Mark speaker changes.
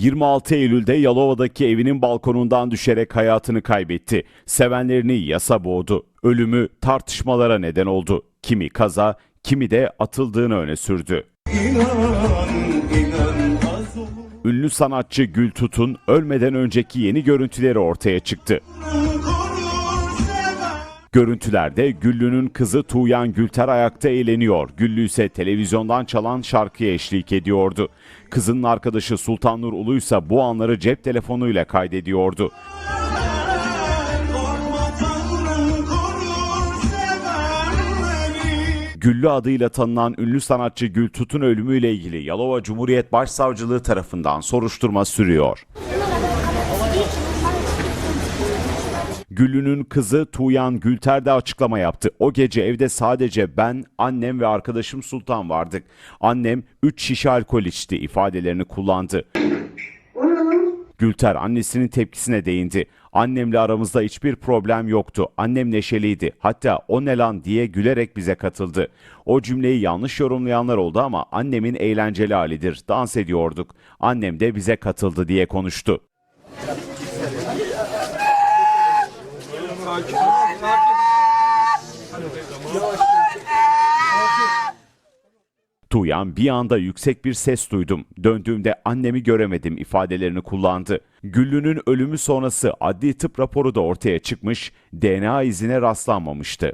Speaker 1: 26 Eylül'de Yalova'daki evinin balkonundan düşerek hayatını kaybetti. Sevenlerini yasa boğdu. Ölümü tartışmalara neden oldu. Kimi kaza, kimi de atıldığını öne sürdü. Ünlü sanatçı Gül Tut'un ölmeden önceki yeni görüntüleri ortaya çıktı. Görüntülerde Güllü'nün kızı Tuğyan Gülter ayakta eğleniyor. Güllü ise televizyondan çalan şarkıya eşlik ediyordu. Kızının arkadaşı Sultan Nur Ulu ise bu anları cep telefonuyla kaydediyordu. Güllü adıyla tanınan ünlü sanatçı Gül Tut'un ölümüyle ilgili Yalova Cumhuriyet Başsavcılığı tarafından soruşturma sürüyor. Güllü'nün kızı Tuğyan Gülter de açıklama yaptı. O gece evde sadece ben, annem ve arkadaşım Sultan vardık. Annem 3 şişe alkol içti ifadelerini kullandı. Gülter annesinin tepkisine değindi. Annemle aramızda hiçbir problem yoktu. Annem neşeliydi. Hatta o ne lan diye gülerek bize katıldı. O cümleyi yanlış yorumlayanlar oldu ama annemin eğlenceli halidir. Dans ediyorduk. Annem de bize katıldı diye konuştu. Tuğyan bir anda yüksek bir ses duydum. Döndüğümde annemi göremedim ifadelerini kullandı. Güllü'nün ölümü sonrası adli tıp raporu da ortaya çıkmış, DNA izine rastlanmamıştı.